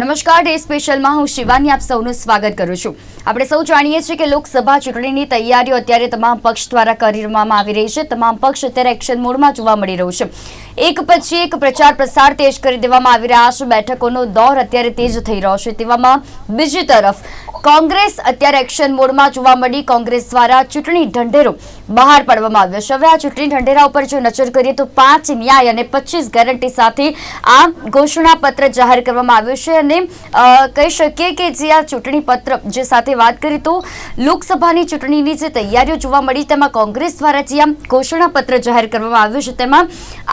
નમસ્કાર, ડે સ્પેશિયલમાં હું શિવાની આપ સૌનું સ્વાગત કરું છું. આપણે સૌ જાણીએ છીએ કે લોકસભા ચૂંટણીની તૈયારીઓ અત્યારે તમામ પક્ષ દ્વારા કરવામાં આવી રહી છે. તમામ પક્ષ અત્યારે એક્શન મોડમાં જોવા મળી રહ્યું છે. એક પછી એક પ્રચાર પ્રસાર તેજ કરી દેવામાં આવી રહ્યા છે. બેઠકોનો દોર અત્યારે તેજ થઈ રહ્યો છે. તેવામાં બીજી તરફ કોંગ્રેસ અત્યારે એક્શન મોડમાં જોવા મળી. કોંગ્રેસ દ્વારા ચૂંટણી ઢંઢેરો બહાર પાડવામાં આવ્યો છે. હવે આ ચૂંટણી ઢંઢેરા ઉપર જો નજર કરીએ તો પાંચ ન્યાય અને પચીસ ગેરંટી સાથે આ ઘોષણાપત્ર જાહેર કરવામાં આવ્યું છે અને કહી શકીએ કે જે આ ચૂંટણી પત્ર જે સાથે વાત કરીએ તો લોકસભાની ચૂંટણીની જે તૈયારીઓ જોવા મળી, તેમાં કોંગ્રેસ દ્વારા જે આ ઘોષણાપત્ર જાહેર કરવામાં આવ્યું છે, તેમાં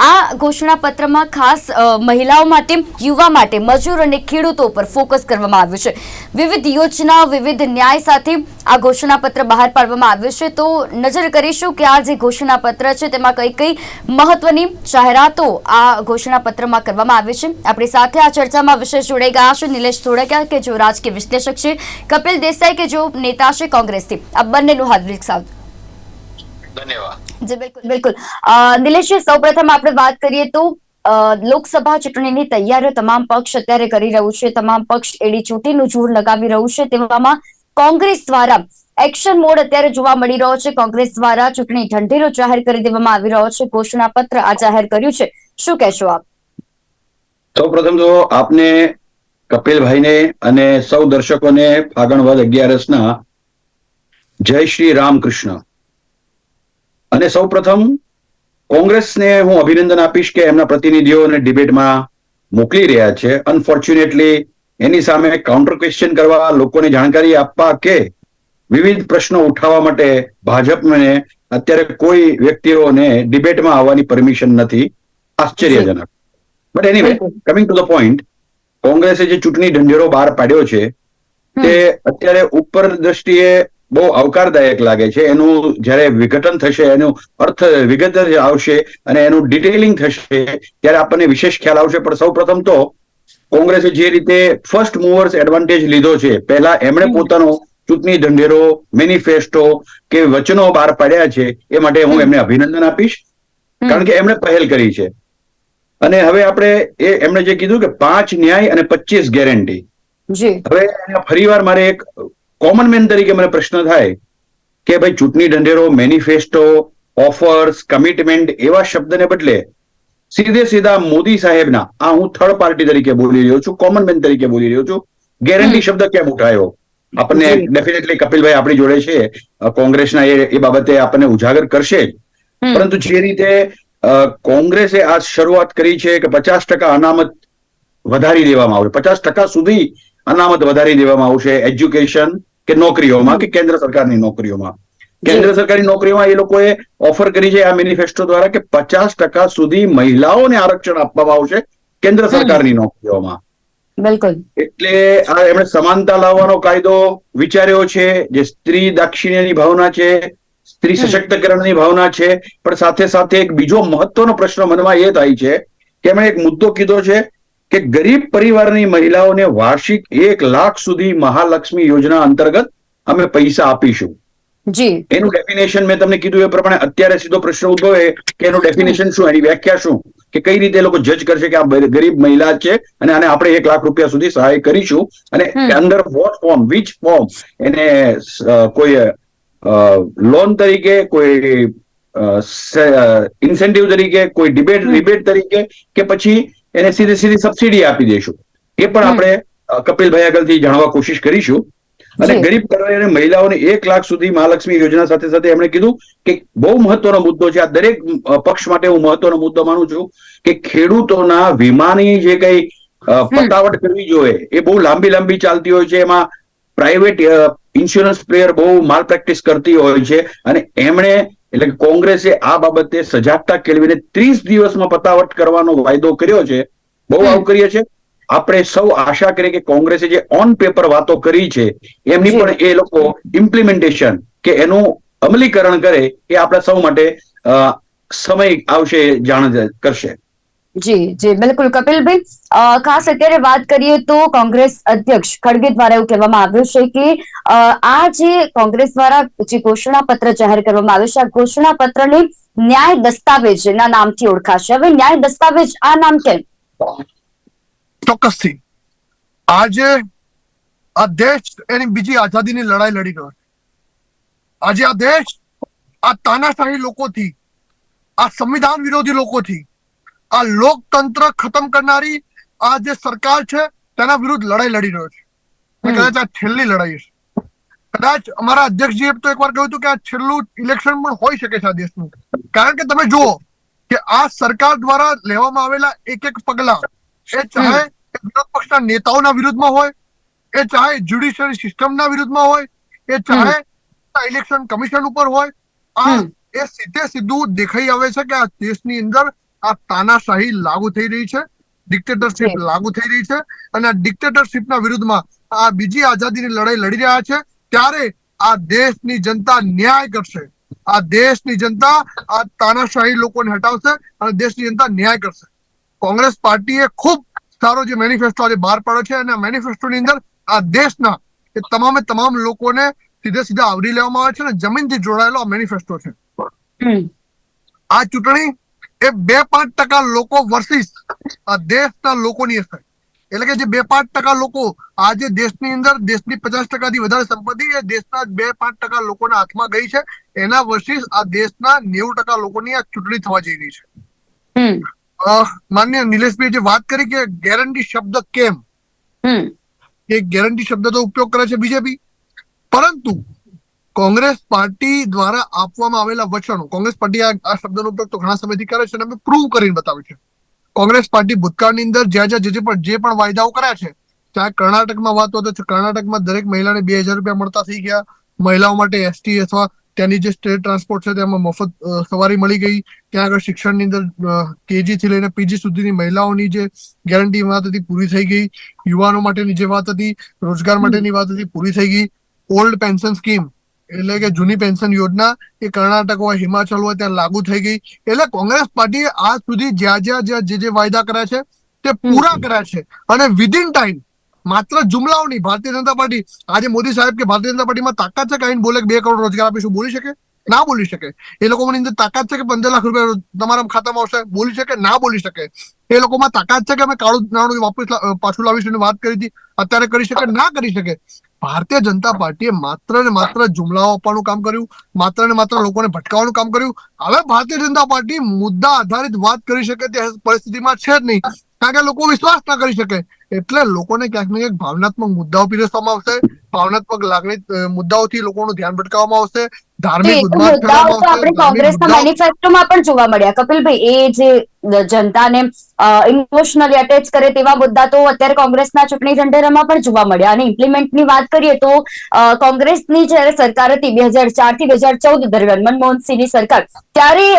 આ ઘોષણા પત્રમાં ખાસ મહિલાઓ માટે, યુવા માટે મજૂર અને ખેડૂતો પર ફોકસ કરવામાં આવ્યું છે. વિવિધ યોજના વિવિધ ન્યાય સાથે આ ઘોષણાપત્ર બહાર પાડવામાં આવ્યું છે. તો નજર કરીશું કે આ જે ઘોષણાપત્ર છે, તેમાં કઈ કઈ મહત્વની જાહેરાતો આ ઘોષણાપત્રમાં કરવામાં આવી છે. આપણી સાથે આ ચર્ચામાં વિશેષ જોડાઈ ગયા છે નિલેશ ધોળકિયા, કે જો રાજકીય વિશ્લેષક છે, કપિલ દેસાઈ, કે જો નેતા છે કોંગ્રેસથી. આ બંનેનું હાથ વિકસાવ ધન્યવાદ. જી બિલકુલ. બિલકુલ. અ, નિલેશજી સૌપ્રથમ આપણે વાત કરીએ તો લોકસભા ચૂંટણીની તૈયારીઓ તમામ પક્ષ અત્યારે કરી રહ્યું છે. તમામ પક્ષ એડી ચૂંટણીનું જોર લગાવી રહ્યું છે. તેવામાં કોંગ્રેસ દ્વારા એક્શન મોડ અત્યારે જોવા મળી રહ્યો છે. કોંગ્રેસ દ્વારા ચૂંટણી ઢંઢેરો જાહેર કરી દેવામાં આવી રહ્યો છે. ઘોષણા પત્ર આ જાહેર કર્યું છે. શું કહેશો આપ? સૌ પ્રથમ તો આપને કપિલભાઈને અને સૌ દર્શકોને ફાગણ વદ અગિયારસના જય શ્રી રામકૃષ્ણ. અને સૌ પ્રથમ કોંગ્રેસને હું અભિનંદન આપીશ કે એમના પ્રતિનિધિઓને ડિબેટમાં મોકલી રહ્યા છે. અનફોર્ચ્યુનેટલી એની સામે કાઉન્ટર ક્વેશ્ચન કરવા લોકોને જાણકારી આપવા કે વિવિધ પ્રશ્નો ઉઠાવવા માટે ભાજપને અત્યારે કોઈ વ્યક્તિઓને ડિબેટમાં આવવાની પરમિશન નથી. આશ્ચર્યજનક. But anyway coming to the point કોંગ્રેસે જે ચૂંટણી ઢંઢેરો બહાર પાડ્યો છે તે અત્યારે ઉપર દ્રષ્ટિએ બહુ આવકારદાયક લાગે છે. એનું જ્યારે વિઘટન થશે એનું અર્થ વિગત આવશે અને એનું ડિટેલિંગ થશે ત્યારે આપણને વિશેષ ખ્યાલ આવશે. પણ સૌ પ્રથમ તો કોંગ્રેસે જે રીતે ફર્સ્ટ મૂવર્સ એડવાન્ટેજ લીધો છે પહેલા એમણે પોતાનો ચૂંટણી ઢંઢેરો મેનિફેસ્ટો કે વચનો બહાર પાડ્યા છે એ માટે હું એમને અભિનંદન આપીશ. કારણ કે એમણે પહેલ કરી છે. અને હવે આપણે એ એમણે જે કીધું કે પાંચ ન્યાય અને પચીસ ગેરંટી હવે ફરીવાર મારે એક કોમન મેન તરીકે મને પ્રશ્ન થાય કે ભાઈ ચૂંટણી ઢંઢેરો મેનિફેસ્ટો ઓફર્સ કમિટમેન્ટ એવા શબ્દને બદલે સીધે સીધા મોદી સાહેબના આ હું થર્ડ પાર્ટી તરીકે બોલી રહ્યો છું કોમન મેન તરીકે બોલી રહ્યો છું ગેરંટી શબ્દ કેમ ઉઠાયો? આપણને ડેફિનેટલી કપિલભાઈ આપણી જોડે છે કોંગ્રેસના એ એ બાબતે આપણને ઉજાગર કરશે જ. પરંતુ જે રીતે કોંગ્રેસે આ શરૂઆત કરી છે કે પચાસ ટકા અનામત વધારી દેવામાં આવશે પચાસ ટકા સુધી અનામત વધારી દેવામાં આવશે એજ્યુકેશન કે નોકરીઓમાં કે કેન્દ્ર સરકારની નોકરીઓમાં. કેન્દ્ર સરકારની નોકરીઓમાં એ લોકોએ ઓફર કરી છે આ મેનિફેસ્ટો દ્વારા કે પચાસ ટકા સુધી મહિલાઓને આરક્ષણ આપવામાં આવશે કેન્દ્ર સરકારની નોકરીઓમાં. બિલકુલ. એટલે આ એમણે સમાનતા લાવવાનો કાયદો વિચાર્યો છે જે સ્ત્રી દાક્ષિણ્યની ભાવના છે સ્ત્રી. સશક્તિકરણની ભાવના છે પણ સાથે સાથે એક બીજો મહત્વનો પ્રશ્ન મનમાં એ થાય છે કે એમણે એક મુદ્દો કીધો છે કે ગરીબ પરિવારની મહિલાઓને વાર્ષિક એક લાખ સુધી મહાલક્ષ્મી યોજના અંતર્ગત અમે પૈસા આપીશું. જી. એનું ડેફિનેશન મેં તમને કીધું એ પ્રમાણે અત્યારે સીધો પ્રશ્ન ઉદ્ભવે કે એનું ડેફિનેશન શું એની વ્યાખ્યા શું કે કઈ રીતે લોકો જજ કરશે કે આ ગરીબ મહિલા છે અને આને આપણે એક લાખ રૂપિયા સુધી સહાય કરીશું અને. અંદર વોટ ફોર્મ વિચ ફોર્મ એને કોઈ લોન તરીકે કોઈ ઇન્સેન્ટિવ તરીકે કોઈ ડિબેટ રિબેટ તરીકે કે પછી એને સીધી સીધી સબસિડી આપી દઈશું. એ પણ આપણે કપિલભાઈ આગળથી જાણવા કોશિશ કરીશું. અને ગરીબ અને મહિલાઓને એક લાખ સુધી મહાલક્ષ્મી યોજના સાથે સાથે એમણે કીધું કે બહુ મહત્વનો મુદ્દો છે. આ દરેક પક્ષ માટે હું મહત્વનો મુદ્દો માનું છું કે ખેડૂતોના વીમાની જે કઈ પતાવટ કરવી જોઈએ એ બહુ લાંબી લાંબી ચાલતી હોય છે. એમાં પ્રાઇવેટ ઇન્સ્યોરન્સ પ્લેયર બહુ માલ પ્રેક્ટિસ કરતી હોય છે. અને એમણે એટલે કે કોંગ્રેસે આ બાબતે સજાગતા કેળવીને ત્રીસ દિવસમાં પતાવટ કરવાનો વાયદો કર્યો છે. બહુ. આવકરીય છે આપણે સૌ આશા કરીએ કે કોંગ્રેસે જે ઓન પેપર વાતો કરી છે એમની પણ એ લોકો ઇમ્પ્લિમેન્ટેશન કે એનું અમલીકરણ કરે એ આપણા સૌ માટે સમય આવશે જાણ કરશે. જી જી, બિલકુલ કપિલભાઈ. ખાસ અત્યારે વાત કરીએ તો કોંગ્રેસ અધ્યક્ષ ખડગે દ્વારા એવું કહેવામાં આવ્યું છે કે આ જે કોંગ્રેસ દ્વારા જે ઘોષણા પત્ર જાહેર કરવામાં આવ્યું છે, આ ઘોષણા પત્રને ન્યાય દસ્તાવેજના નામથી ઓળખાશે. હવે ન્યાય દસ્તાવેજ આ નામ કેમ? ચોક્કસથી. આજે આ દેશ એની બીજી આઝાદીની લડાઈ લડી રહ્યો છે. આજે આ દેશ આ તાનાશાહી લોકોથી, આ સંવિધાન વિરોધી લોકોથી આ લોકતંત્ર ખતમ કરનારી આ જે સરકાર છે તેના વિરુદ્ધ લડાઈ લડી રહ્યો છે. કદાચ આ છેલ્લી લડાઈ છે કદાચ અમારા અધ્યક્ષજીએ તો એકવાર કહ્યું હતું કે આ છેલ્લું ઇલેક્શન પણ હોઈ શકે છે આ દેશનું. કારણ કે તમે જુઓ કે આ સરકાર દ્વારા લેવામાં આવેલા એક એક પગલા એ ચાહે વિરોધ પક્ષના નેતાઓના વિરુદ્ધમાં હોય એ ચાહે જ્યુડિશિયરી સિસ્ટમના વિરુદ્ધમાં હોય એ ચાહે ઇલેક્શન કમિશન ઉપર હોય આ એ સીધે સીધું દેખાઈ આવે છે કે આ દેશની અંદર આ તાનાશાહી લાગુ થઈ રહી છે ડિક્ટેટરશિપ લાગુ થઈ રહી છે અને આ ડિક્ટેટરશિપના વિરુદ્ધમાં આ બીજી આઝાદીની લડાઈ લડી રહ્યા છે ત્યારે આ દેશની જનતા ન્યાય કરશે. આ દેશની જનતા આ તાનાશાહી લોકોને હટાવશે અને દેશની જનતા ન્યાય કરશે. કોંગ્રેસ પાર્ટીએ ખૂબ સારો જે મેનિફેસ્ટો આજે બહાર પાડ્યો છે અને મેનિફેસ્ટોની અંદર આ દેશના એ તમામે તમામ લોકોને સીધે સીધા આવરી લેવામાં આવે છે અને જમીનથી જોડાયેલો આ મેનિફેસ્ટો છે. આ ચૂંટણી એ બે પાંચ ટકા લોકો વર્સિસ આ દેશના લોકોની અસર. એટલે કે જે બે પાંચ ટકા લોકો આજે દેશની અંદર દેશની પચાસ ટકાથી વધારે સંપત્તિ એ દેશના બે પાંચ ટકા લોકોના હાથમાં ગઈ છે. એના વર્ષિસ આ દેશના નેવું ટકા લોકોની આ ચૂંટણી થવા જઈ રહી છે. માનનીય નિલેશભાઈ જે વાત કરી કે ગેરંટી શબ્દ કેમ? હમ. એ ગેરંટી શબ્દનો ઉપયોગ કરે છે બીજેપી. પરંતુ કોંગ્રેસ પાર્ટી દ્વારા આપવામાં આવેલા વચનો કોંગ્રેસ પાર્ટી આ શબ્દનો ઉપયોગ તો ઘણા સમયથી કરે છે અને અમે પ્રૂવ કરીને બતાવ્યું છે. કોંગ્રેસ પાર્ટી ભૂતકાળની અંદર જ્યાં જ્યાં જે જે પણ જે પણ વાયદાઓ કર્યા છે ચાહે કર્ણાટકમાં વાત હોય તો કર્ણાટકમાં દરેક મહિલાને બે હજાર રૂપિયા મળતા થઈ ગયા. મહિલાઓ માટે એસટી અથવા ત્યાંની જે સ્ટેટ ટ્રાન્સપોર્ટ છે તેમાં મફત સવારી મળી ગઈ. ત્યાં આગળ શિક્ષણની અંદર કેજી થી લઈને પીજી સુધીની મહિલાઓની જે ગેરંટી વાત હતી પૂરી થઈ ગઈ. યુવાનો માટેની જે વાત હતી રોજગાર માટેની વાત હતી પૂરી થઈ ગઈ. ઓલ્ડ પેન્શન સ્કીમ એટલે કે જૂની પેન્શન યોજના એ કર્ણાટક હોય હિમાચલ હોય ત્યાં લાગુ થઈ ગઈ. એટલે કોંગ્રેસ પાર્ટીએ આજ સુધી જ્યાં જ્યાં જ્યાં જે જે વાયદા કર્યા છે તે પૂરા કર્યા છે. અને વિધિન ટાઈમ માત્ર જુમલાઓની ભારતીય જનતા પાર્ટી આજે મોદી સાહેબ કે ભારતીય જનતા પાર્ટીમાં તાકાત છે કઈ બોલે બે કરોડ રોજગાર આપીશું બોલી શકે? ના બોલી શકે. એ લોકોની અંદર તાકાત છે કે પંદર લાખ રૂપિયા તમારા ખાતામાં આવશે બોલી શકે? ના બોલી શકે. એ લોકોમાં તાકાત છે કે અમે કાળું નાણું વાપસ પાછું લાવીશું વાત કરી હતી. અત્યારે કરી શકે? ના કરી શકે. ભારતીય જનતા પાર્ટીએ માત્ર ને માત્ર જુમલાઓ આપવાનું કામ કર્યું, માત્ર ને માત્ર લોકોને ભટકાવવાનું કામ કર્યું. હવે ભારતીય જનતા પાર્ટી મુદ્દા આધારિત વાત કરી શકે તે પરિસ્થિતિમાં છે જ નહીં. કારણ કે લોકો વિશ્વાસ ના કરી શકે. એટલે લોકોને ક્યાંક ને ક્યાંક ભાવનાત્મક મુદ્દાઓ પીરસવામાં આવશે. ભાવનાત્મક લાગણી મુદ્દાઓથી લોકોનું ધ્યાન ભટકાવવામાં આવશે. ધાર્મિક મુદ્દાઓ તો આપણે કોંગ્રેસના મેનિફેસ્ટોમાં પણ જોવા મળ્યા. કપિલભાઈ એ જે જનતાને ઇમોશનલી અટેચ કરે તેવા મુદ્દા તો અત્યારે કોંગ્રેસના ચૂંટણી ઢંઢેરામાં પણ જોવા મળ્યા. અને ઇમ્પ્લિમેન્ટની વાત કરીએ તો કોંગ્રેસની જ્યારે સરકાર હતી બે હજાર ચારથી બે હજાર ચૌદ દરમિયાન મનમોહન સિંહની સરકાર ત્યારે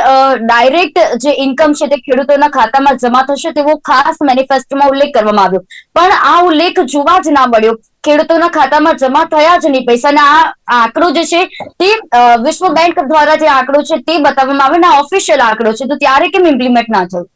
ડાયરેક્ટ જે ઇન્કમ છે તે ખેડૂતોના ખાતામાં જમા થશે તેવો ખાસ મેનિફેસ્ટોમાં ઉલ્લેખ કરવામાં આવ્યો. પણ આ ઉલ્લેખ જોવા જ ના મળ્યો. ખેડૂતોના ખાતામાં જમા થયા જ નહીં. પૈસા આ આંકડો જે છે, તે વિશ્વ બેંક દ્વારા જે આંકડો છે, તે બતાવવામાં આવે ને ઓફિશિયલ આંકડો છે, તો ત્યારે કેમ ઇમ્પ્લિમેન્ટ ના થયું?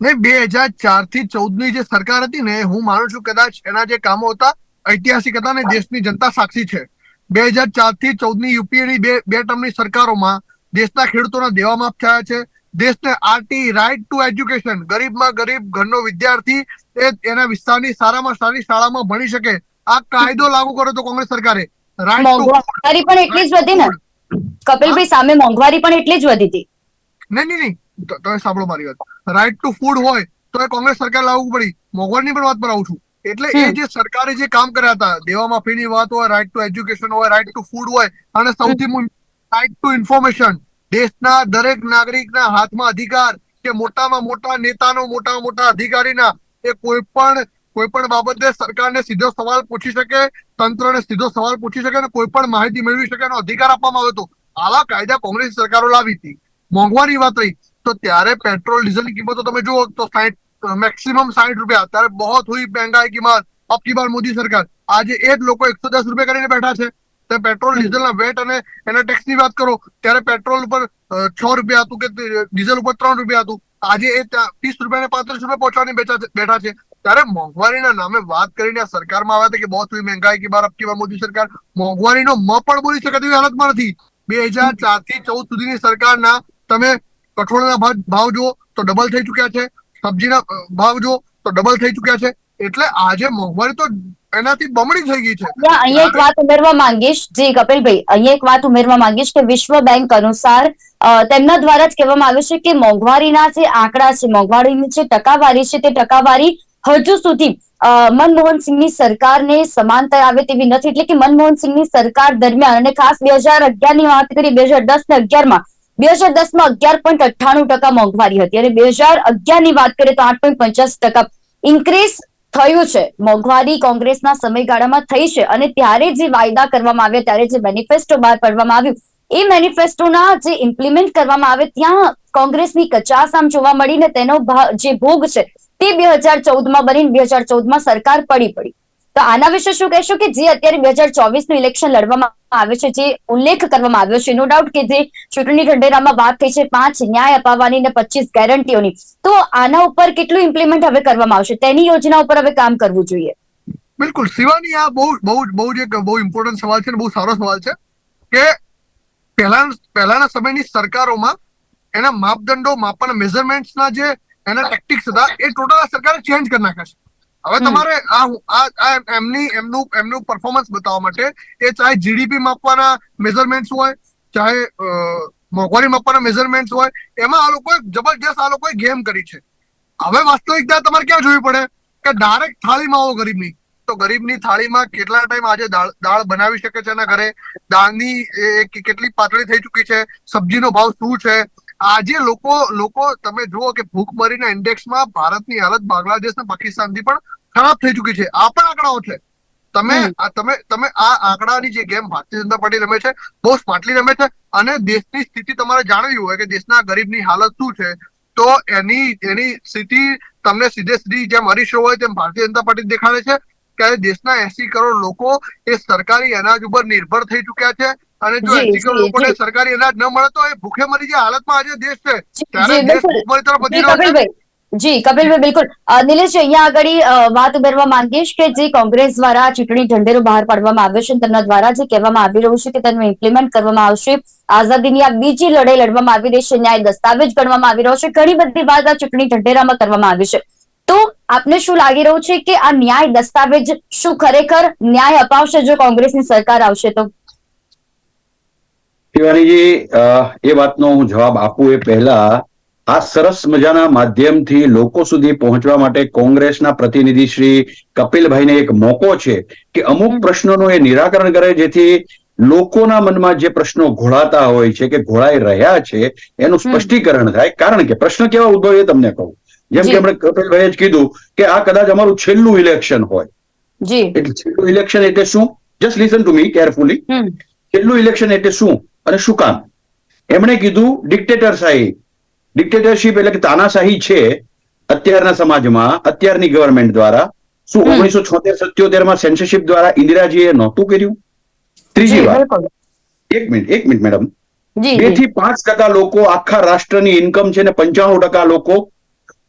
નહીં, બે હજાર ચારથી ચૌદની જે સરકાર હતી ને, હું માનું છું કદાચ એના જે કામો હતા, ઐતિહાસિક હતા ને, દેશની જનતા સાક્ષી છે. બે હજાર ચારથી ચૌદની યુપીએની બે બે ટર્મની સરકારોમાં દેશના ખેડૂતોના દેવા માફ થયા છે. દેશને આરટી રાઇટ ટુ એજ્યુકેશન ગરીબમાં ગરીબ ઘરનો વિદ્યાર્થી એ એના વિસ્તારની સારામાં સારી શાળામાં ભણી શકે આ કાયદો લાગુ કર્યો હતો કોંગ્રેસ સરકારે. મોંઘવારી પણ એટલી જ વધી ને. કપિલભાઈ સામે મોંઘવારી પણ એટલી જ વધી હતી. નહીં નહીં નહીં. તો- તમે સાંભળો મારી વાત. રાઇટ ટુ ફૂડ હોય તો એ કોંગ્રેસ સરકાર લાવવું પડી. મોંઘવારીની પણ વાત પર આવું છું. એટલે એ જે સરકારે જે કામ કર્યા હતા દેવા માફીની વાત હોય રાઇટ ટુ એજ્યુકેશન હોય રાઇટ ટુ ફૂડ હોય અને સૌથી રાઇટ ટુ ઇન્ફોર્મેશન દેશના દરેક નાગરિકના હાથમાં અધિકાર. કે મોટામાં મોટા નેતાનો મોટામાં મોટા અધિકારીના એ કોઈ પણ કોઈ પણ બાબતે સરકારને સીધો સવાલ પૂછી શકે, તંત્રને સીધો સવાલ પૂછી શકે અને કોઈ પણ માહિતી મેળવી શકે એનો અધિકાર આપવામાં આવ્યો હતો આવા કાયદા કોંગ્રેસ સરકારો લાવી હતી. મોંઘવાની વાત રહી. તો ત્યારે પેટ્રોલ ડીઝલની કિંમતો તમે જુઓ તો સાઠ મેક્સિમમ સાઠ રૂપિયા. ત્યારે બહુ હુઈ મહેંગાઈ કિંમત અબ કી બાર મોદી સરકાર. આજે એ જ લોકો એકસો દસ રૂપિયા કરીને બેઠા છે. તે પેટ્રોલ, ડીઝલના વેટ અને એના ટેક્સની વાત કરો, ત્યારે પેટ્રોલ ઉપર છ રૂપિયા હતું કે ડીઝલ ઉપર ત્રણ રૂપિયા હતું. આજે એ ત્રીસ રૂપિયા ને પાંત્રીસ રૂપિયા પહોંચવાની બેઠા છે. ત્યારે મોંઘવારીના નામે વાત કરીને આ સરકારમાં આવ્યા હતા કે બહુ સુધી મહેંગાઈ કે બાર અબકી બાર મોદી સરકાર. મોંઘવારીનો મ પણ બોલી શકે તેવી હાલતમાં નથી. બે હજાર ચારથી ચૌદ સુધીની સરકારના તમે કઠોળના ભાવ જુઓ તો ડબલ થઈ ચુક્યા છે. સબ્જીના ભાવ જુઓ તો ડબલ થઈ ચુક્યા છે. એટલે આજે મોંઘવારી તો એનાથી બમણી થઈ ગઈ છે. અહીંયા એક વાત ઉમેરવા માંગીશ. જી, કપિલભાઈ, અહીંયા એક વાત ઉમેરવા માંગીશ કે વિશ્વ બેંક અનુસાર તેમના દ્વારા જ કહેવામાં આવ્યું છે કે મોંઘવારીના જે આંકડા છે, મોંઘવારીની જે ટકાવારી છે, તે ટકાવારી હજુ સુધી મનમોહન સિંહની સરકારને સમાંતર આવે તેવી નથી. એટલે કે મનમોહન સિંહની સરકાર દરમિયાન અને ખાસ બે હજાર અગિયારની વાત કરી, બે હજાર દસ ને અગિયારમાં, બે હજાર દસમાં અગિયાર પોઈન્ટ અઠ્ઠાણું ટકા મોંઘવારી હતી અને બે હજાર અગિયારની વાત કરીએ તો આઠ પોઈન્ટ પંચાસ ટકા ઇન્ક્રીઝ થયું છે. મોંઘવારી કોંગ્રેસના સમયગાળામાં થઈ છે અને ત્યારે જે વાયદા કરવામાં આવ્યા, ત્યારે જે મેનિફેસ્ટો બહાર પાડવામાં આવ્યું, એ મેનિફેસ્ટોના જે ઇમ્પ્લિમેન્ટ કરવામાં આવે, ત્યાં કોંગ્રેસની કચાસ આમ જોવા મળી ને તેનો જે ભોગ છે તે બે હજાર ચૌદમાં બની બે હજાર ચૌદમાં સરકાર પડી પડી. તો આના વિશે શું કહેશો કે જે અત્યારે બે હજાર ચોવીસનું ઇલેક્શન લડવામાં આવે છે, જે ઉલ્લેખ કરવામાં આવ્યો છે નો ડાઉટ કે જે ચૂંટણી ઢંઢેરામાં વાત થઈ છે, પાંચ ન્યાય અપાવવાની ને પચીસ ગેરંટીઓની તો આના ઉપર કેટલું ઇમ્પ્લિમેન્ટ હવે કરવામાં આવશે? તેની યોજના ઉપર હવે કામ કરવું જોઈએ. બિલકુલ. શિવાની આ બહુ બહુ બહુ જ એક બહુ ઇમ્પોર્ટન્ટ સવાલ છે બહુ સારો સવાલ છે કે પહેલા, પહેલાના સમયની સરકારોમાં એના માપદંડો માપવાના મેઝરમેન્ટ્સના જે એના ટેક્ટિક્સ હતા એ ટોટલ આ સરકારે ચેન્જ કરી નાખ્યા છે. હવે તમારે આ એમની એમનું એમનું પરફોર્મન્સ બતાવવા માટે એ ચાહે જીડીપી માપવાના મેઝરમેન્ટ્સ હોય ચાહે મોંઘવારી માપવાના મેઝરમેન્ટ્સ હોય એમાં આ લોકોએ જબરજસ્ત આ લોકોએ ગેમ કરી છે. હવે વાસ્તવિકતા તમારે ક્યાં જોવી પડે? કે ડાયરેક્ટ થાળીમાં આવો ગરીબની. તો ગરીબની થાળીમાં કેટલા ટાઈમ આજે દાળ દાળ બનાવી શકે છે એના ઘરે? દાળની કેટલી પાતળી થઈ ચૂકી છે? સબ્જીનો ભાવ શું છે? આજે લોકો લોકો તમે જુઓ કે ભૂખમરીના ઇન્ડેક્સમાં ભારતની હાલત બાંગ્લાદેશ અને પાકિસ્તાનથી પણ ખરાબ થઈ ચૂકી છે. આ પણ આંકડાઓ છે. તમે તમે તમે આ આંકડાની જે ગેમ ભારતીય જનતા પાર્ટી રમે છે બહુ સ્માર્ટલી રમે છે અને દેશની સ્થિતિ તમારે જાણવી હોય કે દેશના ગરીબની હાલત શું છે તો એની એની સ્થિતિ તમને સીધે સીધી જેમ હરીશો હોય તેમ ભારતીય જનતા પાર્ટી દેખાડે છે. ત્યારે દેશના એસી કરોડ લોકો એ સરકારી અનાજ ઉપર નિર્ભર થઈ ચુક્યા છે. અને જો જી, જી, લોકોને સરકારી અનાજ ન મળે તો એ ભૂખે મરી જાય. હાલતમાં આજે દેશ છે. ત્યારે દેશ. ભૂખમરી તરફ વધી રહ્યો છે. જી કપિલભાઈ બિલકુલ. નિલેશ અહીંયા આગળ વાત ઉમેરવા માંગીશ કે જે કોંગ્રેસ દ્વારા ચૂંટણી ઢંઢેરો બહાર પાડવામાં આવ્યો છે તેમના દ્વારા જે કહેવામાં આવી રહ્યું છે કે તેનું ઇમ્પ્લિમેન્ટ કરવામાં આવશે. આઝાદીની આ બીજી લડાઈ લડવામાં આવી રહી છે ન્યાય દસ્તાવેજ ગણવામાં આવી રહ્યો છે. ઘણી બધી વાત આ ચૂંટણી ઢંઢેરામાં કરવામાં આવી છે. તો આપને શું લાગી રહ્યું છે કે આ ન્યાય દસ્તાવેજ શું ખરેખર ન્યાય અપાવશે જો કોંગ્રેસની સરકાર આવશે તો? અ, એ વાતનો હું જવાબ આપું એ પહેલા આ સરસ મજાના માધ્યમથી લોકો સુધી પહોંચવા માટે કોંગ્રેસના પ્રતિનિધિ શ્રી કપિલભાઈને એક મોકો છે કે અમુક. પ્રશ્નોનું એ નિરાકરણ કરે જેથી લોકોના મનમાં જે પ્રશ્નો ઘોળાતા હોય છે કે ઘોળાઈ રહ્યા છે એનું સ્પષ્ટીકરણ થાય. કારણ કે પ્રશ્ન કેવા ઉદ્ભવે એ તમને કહું. જેમ કે આપણે કપિલભાઈએ જ કીધું કે આ કદાચ અમારું છેલ્લું ઇલેક્શન હોય. એટલે છેલ્લું ઇલેક્શન એટલે શું? Just listen to me carefully છેલ્લું ઇલેક્શન એટલે શું? અને શું કામ? એમણે કીધું ડિક્ટેટરશાહી ડિક્ટેટરશીપ એટલે કે તાનાશાહી છે અત્યારના સમાજમાં અત્યારની ગવર્મેન્ટ દ્વારા. શું ઓગણીસો છોતેર સત્યોતેરમાં સેન્સરશિપ દ્વારા ઇન્દિરાજીએ નહોતું કર્યું? ત્રીજી વાત. એક મિનિટ એક મિનિટ મેડમ. બેથી પાંચ ટકા લોકો આખા રાષ્ટ્રની ઇન્કમ છે ને પંચાણું ટકા લોકો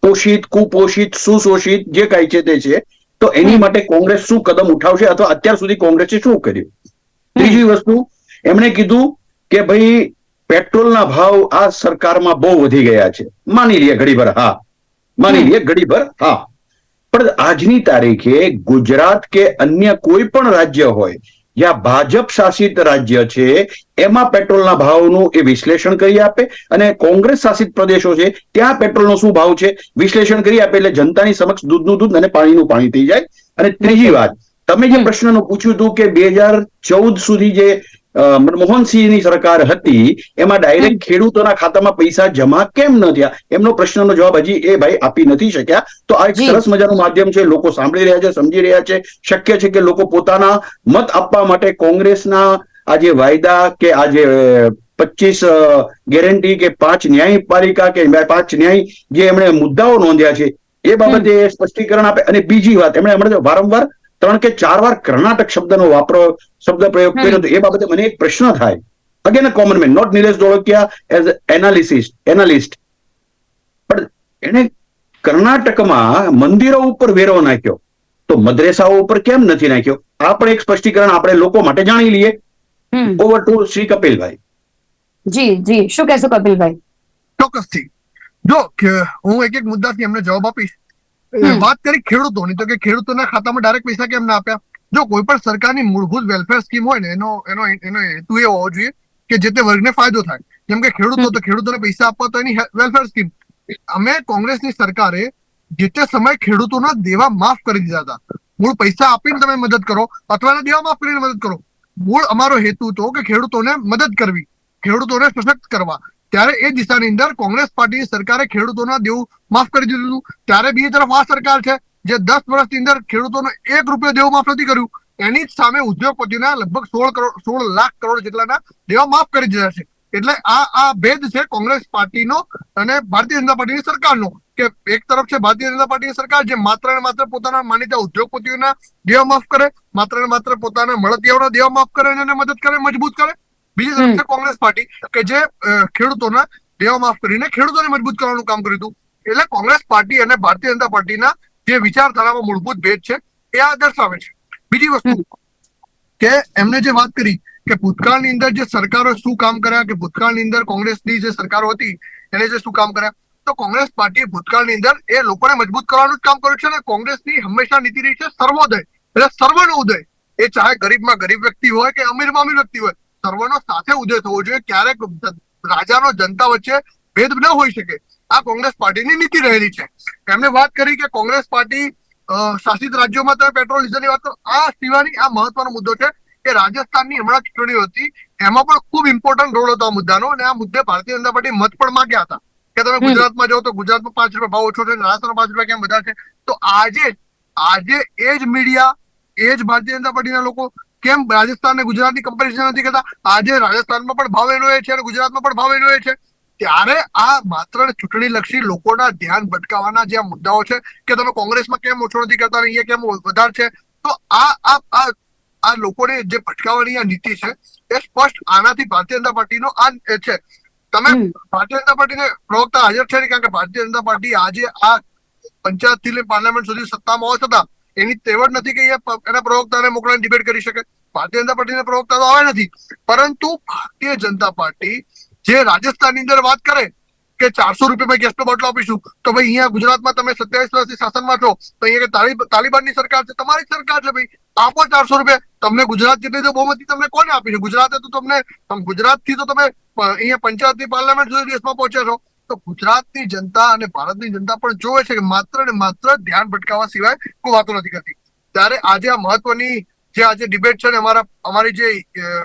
પોષિત કુપોષિત સુશોષિત જે કાંઈ છે તે છે. તો એની માટે કોંગ્રેસ શું કદમ ઉઠાવશે? અથવા અત્યાર સુધી કોંગ્રેસે શું કર્યું? ત્રીજી વસ્તુ એમણે કીધું કે ભાઈ પેટ્રોલના ભાવ આ સરકારમાં બહુ વધી ગયા છે. માની લઈએ ઘડીભર હા. માની લઈએ ઘડીભર હા. પણ આજની તારીખે ગુજરાત કે અન્ય કોઈ પણ રાજ્ય હોય જ્યાં ભાજપ શાસિત રાજ્ય છે એમાં પેટ્રોલના ભાવનું એ વિશ્લેષણ કરી આપે અને કોંગ્રેસ શાસિત પ્રદેશો છે ત્યાં પેટ્રોલનો શું ભાવ છે વિશ્લેષણ કરી આપે એટલે જનતાની સમક્ષ દૂધનું દૂધ અને પાણીનું પાણી થઈ જાય. અને ત્રીજી વાત તમે જે. પ્રશ્નનું પૂછ્યું હતું કે બે હજાર ચૌદ સુધી જે મનમોહનસિંહની સરકાર હતી એમાં ડાયરેક્ટ ખેડૂતોના ખાતામાં પૈસા જમા કેમ ન થયા? એમનો પ્રશ્નનો જવાબ હજી એ ભાઈ આપી નથી શક્યા. તો આ એક. સરસ મજાનું માધ્યમ છે લોકો સાંભળી રહ્યા છે સમજી રહ્યા છે. શક્ય છે કે લોકો પોતાના મત આપવા માટે કોંગ્રેસના આ જે વાયદા કે આ જે પચીસ ગેરંટી કે પાંચ ન્યાયપાલિકા કે પાંચ ન્યાય જે એમણે મુદ્દાઓ નોંધ્યા છે એ બાબતે સ્પષ્ટીકરણ આપે. અને બીજી વાત એમણે હમણાં વારંવાર ત્રણ કે ચાર વાર કર્ણાટક શબ્દનો વાપરો શબ્દ પ્રયોગ કર્યો તો એ બાબતે મને એક પ્રશ્ન થાય. Again a common man not Nilesh Dholakia as analysist analyst પણ એને કર્ણાટકમાં મંદિરો ઉપર વેરો નાખ્યો. તો મદ્રેસાઓ ઉપર કેમ નથી નાખ્યો? આ પણ એક સ્પષ્ટીકરણ આપણે લોકો માટે જાણી લઈએ. Over to Shri Kapilbhai. જી જી. શું કહેશો કપિલભાઈ? ચોક્કસથી. જો હું એક એક મુદ્દાથી એમને જવાબ આપીશ. વાત કરી ખેડૂતોની તો કે ખેડૂતોના ખાતામાં ડાયરેક્ટ પૈસા કેમ ના આપ્યા? જો કોઈ પણ સરકારની મૂળભૂત વેલફેર સ્કીમ હોય ને એનો એનો એનો હેતુ એ હોવો જોઈએ કે જે તે વર્ગને ફાયદો થાય. જેમ કે ખેડૂતો તો ખેડૂતોને પૈસા આપવા તો એની વેલફેર સ્કીમ અમે કોંગ્રેસની સરકારે જે તે સમય ખેડૂતોના દેવા માફ કરી દીધા હતા. મૂળ પૈસા આપીને તમે મદદ કરો અથવા દેવા માફ કરીને મદદ કરો. મૂળ અમારો હેતુ તો કે ખેડૂતોને મદદ કરવી ખેડૂતોને સશક્ત કરવા. ત્યારે એ દિશાની અંદર કોંગ્રેસ પાર્ટીની સરકારે ખેડૂતોના દેવું માફ કરી દીધું. ત્યારે બીજી તરફ આ સરકાર છે, જે દસ વર્ષની અંદર ખેડૂતોનો એક રૂપિયો દેવું માફ નથી કર્યું. એની સામે ઉદ્યોગપતિના લગભગ સોળ કરોડ, સોળ લાખ કરોડ જેટલાના દેવા માફ કરી દીધા છે. એટલે આ આ ભેદ છે કોંગ્રેસ પાર્ટીનો અને ભારતીય જનતા પાર્ટીની સરકારનો, કે એક તરફ છે ભારતીય જનતા પાર્ટીની સરકાર જે માત્ર ને માત્ર પોતાના માનીતા ઉદ્યોગપતિઓના દેવા માફ કરે, માત્ર ને માત્ર પોતાના મળતિયાઓના દેવા માફ કરે અને મદદ કરે, મજબૂત કરે. બીજી તરફ છે કોંગ્રેસ પાર્ટી કે જે ખેડૂતોના દેવા માફ કરીને ખેડૂતોને મજબૂત કરવાનું કામ કર્યું હતું. એટલે કોંગ્રેસ પાર્ટી અને ભારતીય જનતા પાર્ટીના જે વિચારધારામાં મૂળભૂત ભેદ છે એ આ દર્શાવે છે. બીજી વસ્તુ કે એમને જે વાત કરી કે ભૂતકાળની અંદર જે સરકારો શું કામ કર્યા કે ભૂતકાળની અંદર કોંગ્રેસની જે સરકારો હતી એને જે શું કામ કર્યા તો કોંગ્રેસ પાર્ટીએ ભૂતકાળની અંદર એ લોકોને મજબૂત કરવાનું જ કામ કર્યું છે અને કોંગ્રેસની હંમેશા નીતિ રહી છે સર્વોદય. એટલે સર્વનો ઉદય. એ ચાહે ગરીબમાં ગરીબ વ્યક્તિ હોય કે અમીરમાં અમીર વ્યક્તિ હોય સર્વનો સાથે ઉદય થવો જોઈએ. ક્યારેક રાજાનો જનતા વચ્ચે ભેદ ન હોઈ શકે. આ કોંગ્રેસ પાર્ટીની નીતિ રહેલી છે. એમને વાત કરી કે કોંગ્રેસ પાર્ટી શાસિત રાજ્યોમાં તમે પેટ્રોલ ડીઝલની વાત કરો. આ સિવાયની આ મહત્વનો મુદ્દો છે કે રાજસ્થાનની હમણાં ચૂંટણીઓ હતી. એમાં પણ ખૂબ ઇમ્પોર્ટન્ટ રોલ હતો આ મુદ્દાનો અને આ મુદ્દે ભારતીય જનતા પાર્ટી મત પણ માંગ્યા હતા. કે તમે ગુજરાતમાં જાઓ તો ગુજરાતમાં પાંચ રૂપિયા ભાવ ઓછો છે રાજસ્થાનમાં પાંચ રૂપિયા કેમ વધારે છે? તો આજે આજે એ જ મીડિયા એ જ ભારતીય જનતા પાર્ટીના લોકો કેમ? રાજસ્થાન અને ગુજરાતની કમ્પેરિઝન નથી કરતા? આજે રાજસ્થાનમાં પણ ભાવ એનો એ છે અને ગુજરાતમાં પણ ભાવ એનો એ છે. ત્યારે આ માત્ર ચૂંટણી લક્ષી લોકોના ધ્યાન ભટકાવવાના જે આ મુદ્દાઓ છે કે તમે કોંગ્રેસમાં કેમ ઓછો નથી કરતા અહીંયા કેમ વધારે છે? તો આ આ આ આ લોકોને જે ભટકાવવાની આ નીતિ છે એ સ્પષ્ટ આનાથી ભારતીય જનતા પાર્ટીનો આ છે. તમે ભારતીય જનતા પાર્ટીને પ્રવક્તા હાજર છે નહીં કારણ કે ભારતીય જનતા પાર્ટી આજે આ પંચાયતથી પાર્લામેન્ટ સુધી સત્તામાં હોવા છતાં એની તેવડ નથી કે એના પ્રવક્તાને મોકલાને ડિબેટ કરી શકે. ભારતીય જનતા પાર્ટીના પ્રવક્તા તો આવે નથી. પરંતુ ભારતીય જનતા પાર્ટી જે રાજસ્થાનની અંદર વાત કરે કે ચારસો રૂપિયામાં ગેસનો બોટલો આપીશું, તો ભાઈ અહીંયા ગુજરાતમાં તમે સત્યાવીસ વર્ષથી શાસનમાં છો, તો અહીંયા તાલિબાનની સરકાર છે, તમારી સરકાર છે ભાઈ. આપો ચારસો રૂપિયા. તમને ગુજરાત જેટલી તો બહુમતી તમને કોને આપી છે ગુજરાતે તો તમને ગુજરાતથી તો તમે અહીંયા પંચાયતથી પાર્લામેન્ટ સુધી દેશમાં પહોંચ્યા છો. તો ગુજરાતની જનતા અને ભારતની જનતા પણ જોવે છે કે માત્ર ને માત્ર ધ્યાન ભટકાવવા સિવાય કોઈ વાતો નથી કરતી. ત્યારે આજે આ મહત્વની જે આજે ડિબેટ છે ને અમારા અમારી જે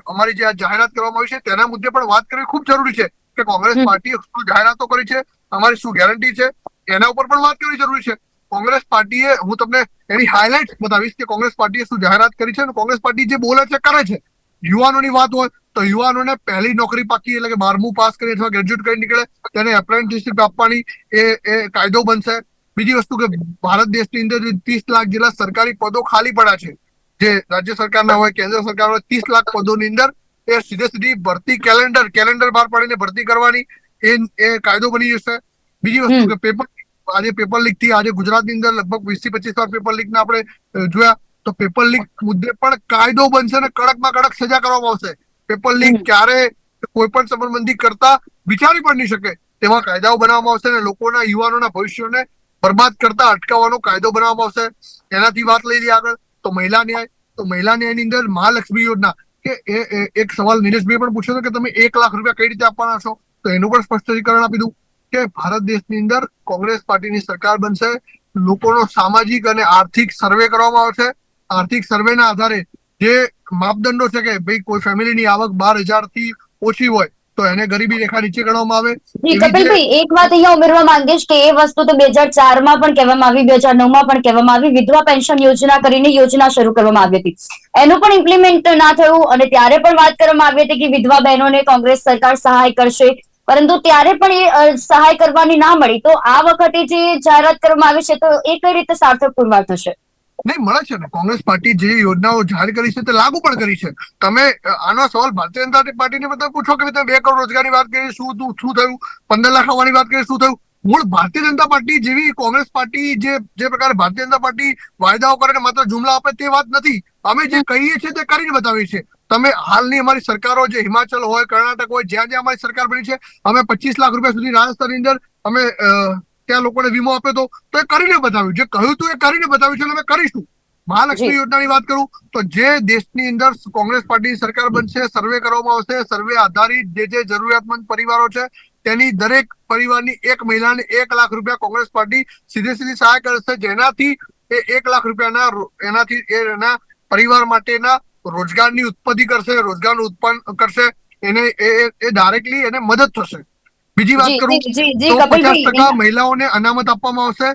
અમારી જે આ જાહેરાત કરવામાં આવી છે તેના મુદ્દે પણ વાત કરવી ખૂબ જરૂરી છે કે કોંગ્રેસ પાર્ટીએ શું જાહેરાતો કરી છે અમારી શું ગેરંટી છે એના ઉપર પણ વાત કરવી જરૂરી છે. કોંગ્રેસ પાર્ટીએ હું તમને એની હાઇલાઇટ બતાવીશ કે કોંગ્રેસ પાર્ટીએ શું જાહેરાત કરી છે અને કોંગ્રેસ પાર્ટી જે બોલે છે કરે છે. યુવાનોની વાત હોય તો યુવાનોને પહેલી નોકરી પાકી એટલે કે બારમું પાસ કરી અથવા ગ્રેજ્યુએટ કરી નીકળે તેને એપ્રેન્ટિસશીપ આપવાની એ એ કાયદો બનશે. બીજી વસ્તુ કે ભારત દેશની અંદર ત્રીસ લાખ જેટલા સરકારી પદો ખાલી પડ્યા છે જે રાજ્ય સરકારના હોય કેન્દ્ર સરકાર હોય ત્રીસ લાખ પદોની અંદર એ સીધે સીધી ભરતી કેલેન્ડર કેલેન્ડર બહાર પાડીને ભરતી કરવાની એ એ કાયદો બની જશે. બીજી વસ્તુ કે પેપર આજે પેપર લીકથી આજે ગુજરાતની અંદર લગભગ વીસથી પચીસ વાર પેપર લીક આપણે અ, જોયા. તો પેપર લીક મુદ્દે પણ કાયદો બનશે અને કડકમાં કડક સજા કરવામાં આવશે. પેપર લીક ક્યારે કોઈ પણ સંબંધી કરતા વિચારી પણ નહીં શકે તેવા કાયદાઓ બનાવવામાં આવશે અને લોકોના યુવાનોના ભવિષ્યને બરબાદ કરતા અટકાવવાનો કાયદો બનાવવામાં આવશે. એનાથી વાત લઈ લઈએ આગળ. તો મહિલા ન્યાય તો મહિલા ન્યાયની અંદર મહાલક્ષ્મી યોજના. કે એ એ- એક સવાલ નિલેશભાઈ પણ પૂછ્યો હતો કે તમે એક લાખ રૂપિયા કઈ રીતે આપવાના છો? તો એનું પણ સ્પષ્ટીકરણ આપી દઉં કે ભારત દેશની અંદર કોંગ્રેસ પાર્ટીની સરકાર બનશે. લોકોનો સામાજિક અને આર્થિક સર્વે કરવામાં આવશે. આર્થિક સર્વેના આધારે જે માપદંડો છે કે ભાઈ કોઈ ફેમિલીની આવક બાર હજારથી ઓછી હોય તો એને ગરીબી રેખા નીચે ગણવામાં આવે. કપિલભાઈ એક વાત અહીંયા ઉમેરવા માંગીશ કે એ વસ્તુ તો બે હજાર ચારમાં પણ કહેવામાં આવી બે હજાર નવમાં પણ કહેવામાં આવી વિધવા પેન્શન યોજના કરીને યોજના શરૂ કરવામાં આવી હતી. એનું પણ ઇમ્પ્લિમેન્ટ ના થયું અને ત્યારે પણ વાત કરવામાં આવી હતી કે વિધવા બહેનોને કોંગ્રેસ સરકાર સહાય કરશે. પરંતુ ત્યારે પણ એ સહાય કરવાની ના મળી. તો આ વખતે જે જાહેરાત કરવામાં આવી છે તો એ કઈ રીતે સાર્થક પુરવાર થશે? નહીં, મળે છે ને. કોંગ્રેસ પાર્ટી જે યોજનાઓ જાહેર કરી છે તે લાગુ પણ કરી છે. તમે આનો સવાલ ભારતીય જનતા પાર્ટીને બધા પૂછો કે તમે બે કરોડ રોજગારની વાત કરી, શું શું થયું? પંદર લાખ આવવાની વાત કરી, શું થયું? મૂળ ભારતીય જનતા પાર્ટી જેવી કોંગ્રેસ પાર્ટી જે જે પ્રકારે ભારતીય જનતા પાર્ટી વાયદાઓ કરે ને માત્ર જુમલા આપે તે વાત નથી. અમે જે કહીએ છીએ તે કરીને બતાવીએ છીએ. તમે હાલની અમારી સરકારો જે હિમાચલ હોય, કર્ણાટક હોય, જ્યાં જ્યાં અમારી સરકાર બની છે, અમે પચીસ લાખ રૂપિયા સુધી રાજસ્થાનની અંદર અમે અ, ત્યાં લોકોને વીમો આપ્યો હતો તો એ કરીને બતાવ્યું. જે કહ્યું હતું એ કરીને બતાવ્યું છે અમે કરીશું. મહાલક્ષ્મી યોજનાની વાત કરું તો જે દેશની અંદર કોંગ્રેસ પાર્ટી સરકાર બનશે સર્વે કરવામાં આવશે સર્વે આધારિત જે જે જરૂરિયાતમંદ પરિવારો છે તેની દરેક પરિવારની એક મહિલાને એક લાખ રૂપિયા કોંગ્રેસ પાર્ટી સીધે સીધી સહાય કરશે જેનાથી એ એક લાખ રૂપિયાના એનાથી એના પરિવાર માટેના રોજગારની ઉત્પત્તિ કરશે રોજગારનું ઉત્પન્ન કરશે એને એ ડાયરેક્ટલી એને મદદ થશે. બીજી વાત કરું તો પચાસ ટકા મહિલાઓને અનામત આપવામાં આવશે.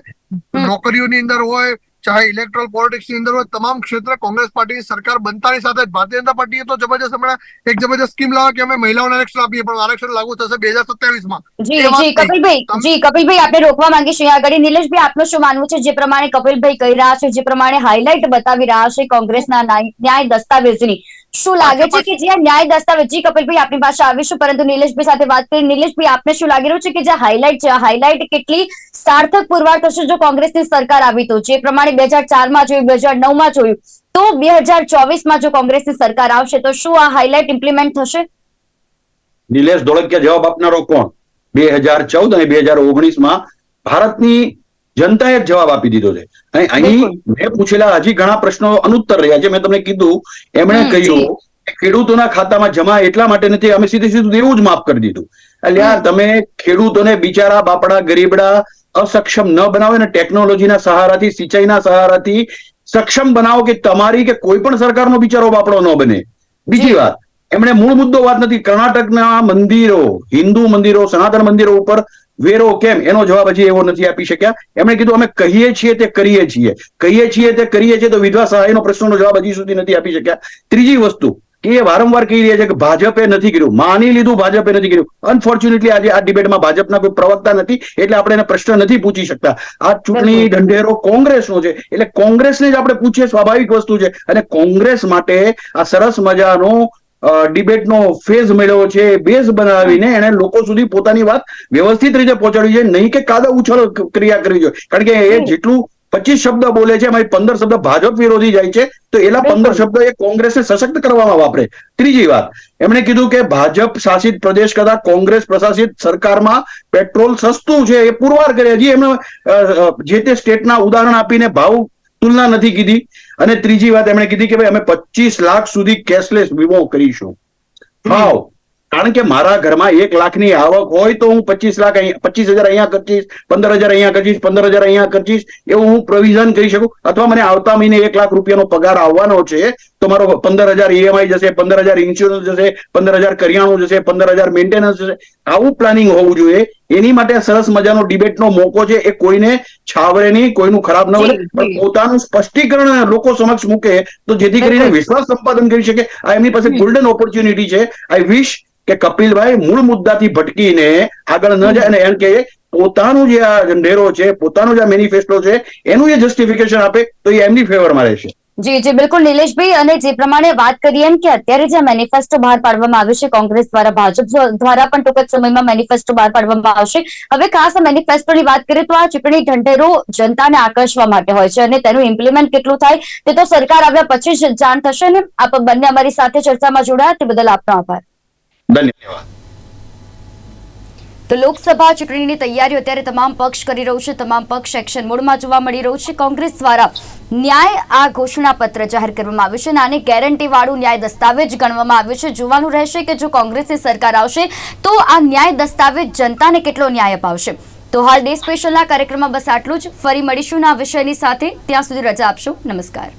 નોકરીઓની અંદર હોય ચાહે ઇલેક્ટ્રોલ પોલિટિક્સની અંદર હોય તમામ ક્ષેત્રે કોંગ્રેસ પાર્ટી સરકાર બનતાની સાથે જ ભારતીય જનતા પાર્ટીએ તો જબરજસ્ત હમણાં એક જબરજસ્ત સ્કીમ લાવ્યા કે અમે મહિલાઓને આરક્ષણ આપીએ પણ આરક્ષણ લાગુ થશે બે હજાર સત્યાવીસમાં જી જી કપિલભાઈ જી કપિલભાઈ આપણે રોકવા માંગીશું અહીંયા આગળ નિલેશભાઈ આપનું શું માનવું છે? જે પ્રમાણે કપિલભાઈ કહી રહ્યા છે જે પ્રમાણે હાઇલાઇટ બતાવી રહ્યા છે કોંગ્રેસના ન્યાય દસ્તાવેજની. શું લાગે છે કે જે ન્યાય દસ્તાવેજ જી કપિલભાઈ આપની પાસે આવીશું પરંતુ નિલેશભાઈ સાથે વાત કરી. નિલેશભાઈ આપને શું લાગી રહ્યું છે કે જે હાઇલાઇટ છે? હાઇલાઇટ કેટલી સાર્થક પુરવાર થશે જો કોંગ્રેસની સરકાર આવી તો? જે પ્રમાણે બે હજાર ચારમાં જોયું બે હજાર નવમાં જોયું તો બે હજાર ચોવીસમાં જો કોંગ્રેસની સરકાર આવશે તો શું આ હાઇલાઇટ ઇમ્પ્લિમેન્ટ થશે? નિલેશ ધોળકિયા જવાબ આપનારો કોણ? બે હજાર ચૌદ અને બે હજાર ઓગણીસમાં ભારતની જનતાએ જ જવાબ આપી દીધો છે. અને અહીં મેં પૂછેલા હજી ઘણા પ્રશ્નો અનુત્તર રહ્યા છે. મેં તમને કીધું એમણે કહ્યું ખેડૂતોના ખાતામાં જમા એટલા માટે નથી અમે સીધે સીધું દેવું જ માફ કરી દીધું. એટલે યાર તમે ખેડૂતોને બિચારા બાપડા ગરીબડા અસક્ષમ ન બનાવો ને ટેકનોલોજીના સહારાથી સિંચાઈના સહારાથી સક્ષમ બનાવો કે તમારી કે કોઈ પણ સરકારનો બિચારો બાપડો ન બને. બીજી વાત એમણે મૂળ મુદ્દો વાત નથી. કર્ણાટકના મંદિરો હિન્દુ મંદિરો સનાતન મંદિરો ઉપર વેરો કેમ? એનો જવાબ હજી એવો નથી આપી શક્યા. એમણે કીધું અમે કહીએ છીએ તે કરીએ છીએ. કહીએ છીએ તે કરીએ છીએ તો વિધવા સહાયનો પ્રશ્નનો જવાબ હજી સુધી નથી આપી શક્યા. ત્રીજી વસ્તુ કે એ વારંવાર કહી રહ્યા છે કે ભાજપે નથી કર્યું. માની લીધું ભાજપે નથી કર્યું. અનફોર્ચ્યુનેટલી આજે આ ડિબેટમાં ભાજપના કોઈ પ્રવક્તા નથી એટલે આપણે એને પ્રશ્ન નથી પૂછી શકતા. આ ચૂંટણી. ઢંઢેરો કોંગ્રેસનો છે એટલે કોંગ્રેસને જ આપણે પૂછીએ સ્વાભાવિક વસ્તુ છે. અને કોંગ્રેસ માટે આ સરસ મજાનો ડિબેટનો ફેઝ મેળવ્યો છે બેઝ બનાવીને એને લોકો સુધી પોતાની વાત વ્યવસ્થિત રીતે પહોંચાડવી છે નહીં કે કાદા ઉછળ ક્રિયા કરવી જોઈએ. કારણ કે એ જેટલું પચીસ શબ્દ બોલે છે એમાં પંદર શબ્દ ભાજપ વિરોધી જાય છે તો એલા પંદર શબ્દ એ કોંગ્રેસને સશક્ત કરવામાં વાપરે. ત્રીજી વાત. એમણે કીધું કે ભાજપ શાસિત પ્રદેશ કરતા કોંગ્રેસ પ્રશાસિત સરકારમાં પેટ્રોલ સસ્તું છે એ પુરવાર કરે. હજી એમણે જે તે સ્ટેટના ઉદાહરણ આપીને ભાવ તુલના નથી કીધી. અને ત્રીજી વાત એમણે કીધી કે ભાઈ અમે પચીસ લાખ સુધી કેશલેસ વીમો કરીશું. હાવ કારણ કે મારા ઘરમાં એક લાખની આવક હોય તો હું પચીસ લાખ અહીંયા પચીસ હજાર અહીંયા ખર્ચીશ પંદર હજાર અહીંયા ખર્ચીશ પંદર હજાર અહીંયા ખર્ચીશ એવું હું પ્રોવિઝન કરી શકું? અથવા મને આવતા મહિને એક લાખ રૂપિયાનો પગાર આવવાનો છે તો મારો પંદર હજાર ઈએમઆઈ જશે પંદર હજાર ઇન્સ્યોરન્સ જશે પંદર હજાર કરિયાણું જશે પંદર હજાર મેન્ટેનન્સ જશે. આવું પ્લાનિંગ હોવું જોઈએ. એની માટે સરસ મજાનો ડિબેટનો મોકો છે. એ કોઈને છાવરે નહીં કોઈનું ખરાબ ન બને પણ પોતાનું સ્પષ્ટીકરણ લોકો સમક્ષ મૂકે તો જેથી કરીને વિશ્વાસ સંપાદન કરી શકે. આ એમની પાસે. ગોલ્ડન ઓપોર્ચ્યુનિટી છે. આઈ વિશ કે કપિલભાઈ મૂળ મુદ્દાથી ભટકીને આગળ ન જાય અને એમ કે પોતાનું જે આ ઢેરો છે પોતાનું જે આ મેનિફેસ્ટો છે એનું જે જસ્ટિફિકેશન આપે તો એ એમની ફેવરમાં રહેશે. જી જી, બિલકુલ નિલેશભાઈ, અને જે પ્રમાણે વાત કરીએ એમ કે અત્યારે જે મેનિફેસ્ટો બહાર પાડવામાં આવ્યું છે, કોંગ્રેસ દ્વારા, ભાજપ દ્વારા પણ ટૂંક જ સમયમાં મેનિફેસ્ટો બહાર પાડવામાં આવશે. હવે ખાસ મેનિફેસ્ટોની વાત કરીએ તો આ ચૂંટણી ઢંઢેરો જનતાને આકર્ષવા માટે હોય છે અને તેનું ઇમ્પ્લિમેન્ટ કેટલું થાય તે તો સરકાર આવ્યા પછી જ જાણ થશે ને? આપ બંને અમારી સાથે ચર્ચામાં જોડાયા તે બદલ આપનો આભાર. ધન્યવાદ. તો લોકસભા ચૂંટણીની તૈયારીઓ અત્યારે તમામ પક્ષ કરી રહ્યું છે. તમામ પક્ષ એક્શન મોડમાં જોવા મળી રહ્યું છે. કોંગ્રેસ દ્વારા ન્યાય આ ઘોષણાપત્ર જાહેર કરવામાં આવ્યું છે અને આને ગેરંટીવાળું ન્યાય દસ્તાવેજ ગણવામાં આવ્યું છે. જોવાનું રહેશે કે જો કોંગ્રેસની સરકાર આવશે તો આ ન્યાય દસ્તાવેજ જનતાને કેટલો ન્યાય અપાવશે. તો હાલ ડે સ્પેશિયલના કાર્યક્રમમાં બસ આટલું જ. ફરી મળીશું આ વિષયની સાથે. ત્યાં સુધી રજા આપશો. નમસ્કાર.